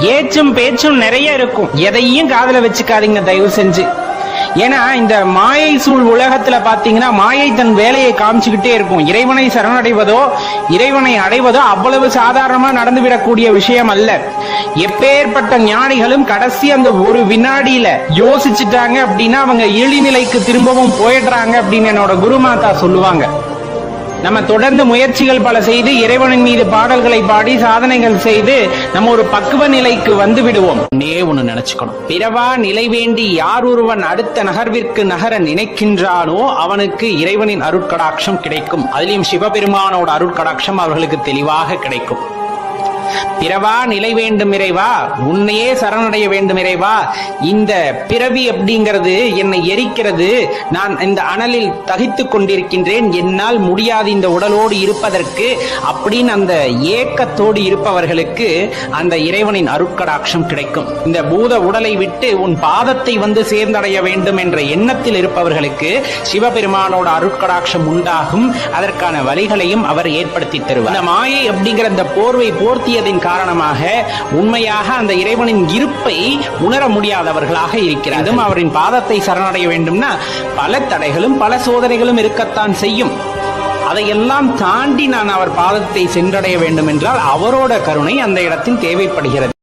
ஏச்சும் பேச்சும் நிறைய இருக்கும். எதையும் காதல வச்சுக்காதீங்க தயவு செஞ்சு. ஏன்னா இந்த மாயை சூழ் உலகத்துல பாத்தீங்கன்னா மாயை தன் வேலையை காமிச்சுக்கிட்டே இருக்கும். இறைவனை சரணடைவதோ இறைவனை அடைவதோ அவ்வளவு சாதாரணமா நடந்துவிடக்கூடிய விஷயம் அல்ல. எப்பேற்பட்ட ஞானிகளும் கடைசி அந்த ஒரு வினாடியில யோசிச்சுட்டாங்க அப்படின்னா அவங்க இழிநிலைக்கு திரும்பவும் போயிடுறாங்க அப்படின்னு என்னோட குருமாதா சொல்லுவாங்க. நம்ம தொடர்ந்து முயற்சிகள் பல செய்து இறைவனின் மீது பாடல்களை பாடி சாதனைகள் செய்து நம்ம ஒரு பக்குவ நிலைக்கு வந்து விடுவோம். நே ஒண்ணு நினைச்சுக்கணும். பிறவா நிலை வேண்டி யார் ஒருவன் அடுத்த நகர்விற்கு நகர நினைக்கின்றானோ அவனுக்கு இறைவனின் அருட்கடாட்சம் கிடைக்கும். அதிலும் சிவபெருமானோட அருட்கடாட்சம் அவர்களுக்கு தெளிவாக கிடைக்கும். பிறவா நிலை வேண்டும் இறைவா? உன்னையே சரணடைய வேண்டும் இறைவா? இந்த பிறவி அப்படிங்கிறது என்னை எரிக்கிறது. நான் இந்த அனலில் தகித்துக் கொண்டிருக்கின்றேன். என்னால் முடியாது இந்த உடலோடு இருப்பதற்கு. அப்படின்னு அந்த ஏக்கத்தோடு இருப்பவர்களுக்கு அந்த இறைவனின் அருட்கடாட்சம் கிடைக்கும். இந்த பூத உடலை விட்டு உன் பாதத்தை வந்து சேர்ந்தடைய வேண்டும் என்ற எண்ணத்தில் இருப்பவர்களுக்கு சிவபெருமானோட அருட்கடாட்சம் உண்டாகும். அதற்கான வழிகளையும் அவர் ஏற்படுத்தி தருவார். இந்த மாயை அப்படிங்கிற அந்த போர்வை போர்த்திய போர்த்தியதின் காரணமாக உண்மையாக அந்த இறைவனின் இருப்பை உணர முடியாதவர்களாக இருக்கிறதும் அவரின் பாதத்தை சரணடைய வேண்டும்னா பல தடைகளும் பல சோதனைகளும் இருக்கத்தான் செய்யும். அதையெல்லாம் தாண்டி நான் அவர் பாதத்தை சென்றடைய வேண்டும் என்றால் அவரோட கருணை அந்த இடத்தில் தேவைப்படுகிறது.